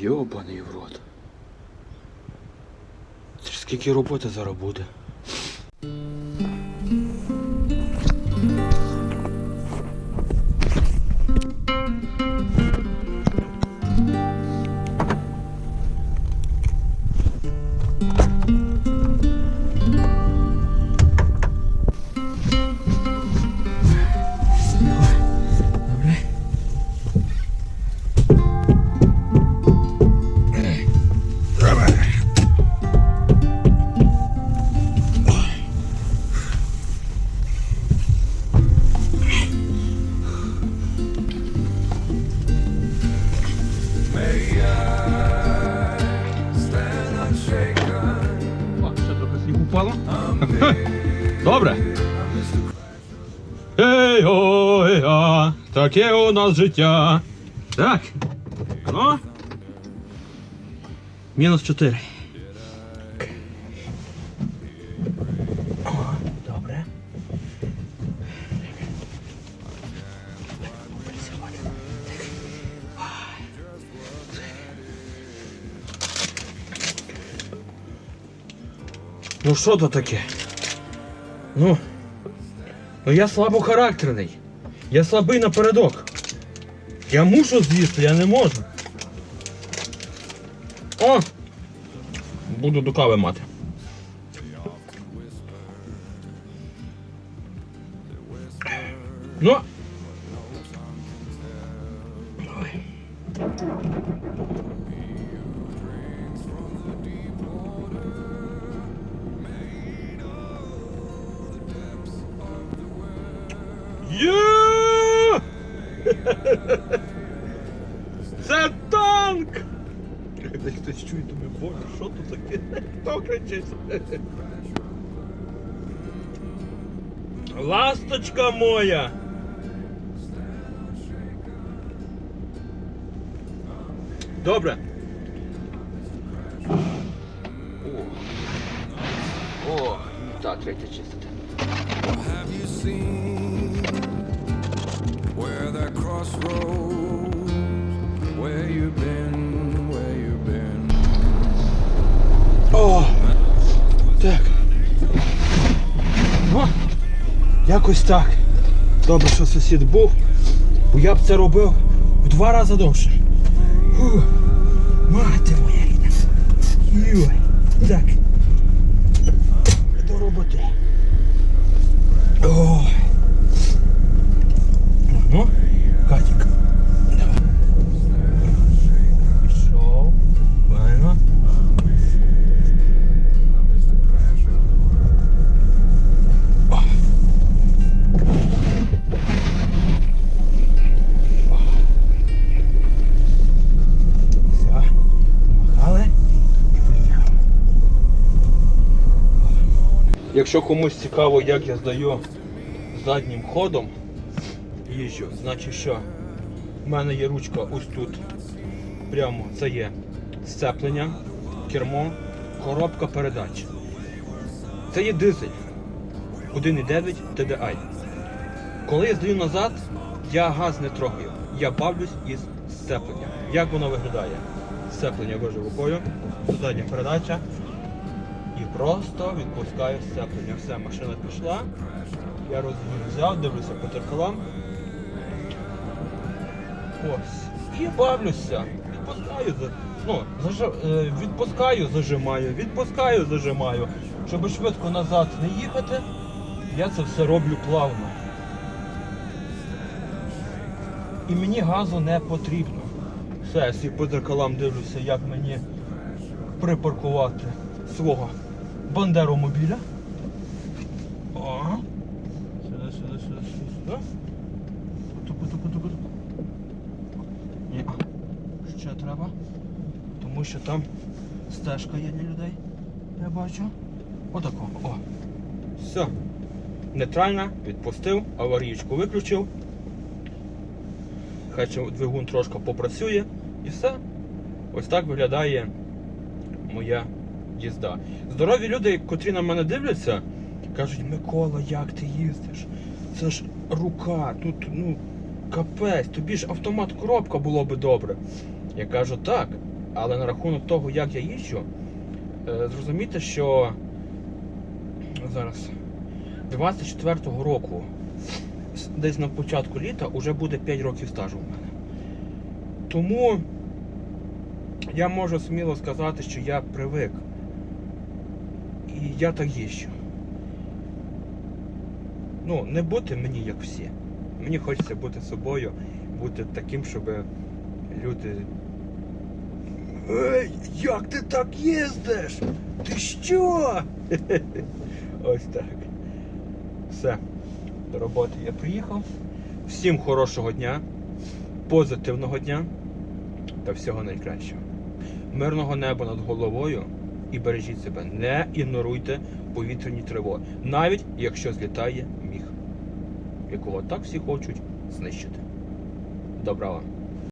Йобаний в рот. Скільки роботи зараз буде. Впало. Добре. Ей, ой, а, таке у нас життя. Так. Ну. Мінус 4. Ну що то таке? Ну. Ну я слабохарактерний. Я слабий напередок. Я мушу з'їсти, я не можу. О! Буду до кави мати. Ну. Ой. Є! Це танк! Хтось чує, думає, боже, що тут таке? Хто кричить? Ласточка моя! Добре. О, О, так, третє чистити. О! Так. Якось так. Добре, що сусід був, бо я б це робив в два рази довше. Фу. Мати моя. Йой. Так. До роботи. Ой. Якщо комусь цікаво, як я здаю заднім ходом їжджу, значить що? У мене є ручка ось тут. Прямо це є сцеплення, кермо, коробка передач. Це є дизель 1,9 TDI. Коли я здаю назад, я газ не трогаю. Я бавлюсь із сцепленням. Як воно виглядає? Сцеплення вожу рукою, задня передача і просто відпускаю сцеплення. Все, машина пішла. Я розгін взяв, дивлюся по дзеркалам. Ось. І бавлюся. Відпускаю, ну, зажа- е, відпускаю, зажимаю, відпускаю, зажимаю. Щоб швидко назад не їхати, я це все роблю плавно. І мені газу не потрібно. Все, я по дзеркалам дивлюся, як мені припаркувати свого бандеромобіля. О. Сюди, сюди, сюди, сюди, сюди. Туку, туку, туку, туку. Ні. Ще треба. Тому що там стежка є для людей. Я бачу. Отако. О. Все. Нейтральна, відпустив, аварійку виключив. Хай двигун трошки попрацює і все. Ось так виглядає моя їзда. Здорові люди, котрі на мене дивляться, кажуть, Микола, як ти їздиш? Це ж рука, тут ну капець, тобі ж автомат коробка було би добре. Я кажу, так, Але на рахунок того, як я їжджу, е, зрозумійте, що зараз 24-го року, десь на початку літа, вже буде 5 років стажу у мене. Тому я можу сміло сказати, що я привик. І я так їжджу. Ну, не бути мені як всі. Мені хочеться бути собою, бути таким, щоб люди. Ей, як ти так їздиш? Ти що? Ось так. Все. До роботи я приїхав. Всім хорошого дня, позитивного дня та всього найкращого. Мирного неба над головою і бережіть себе. Не ігноруйте повітряні тривоги, навіть якщо злітає міг, якого так всі хочуть знищити. Добра вам.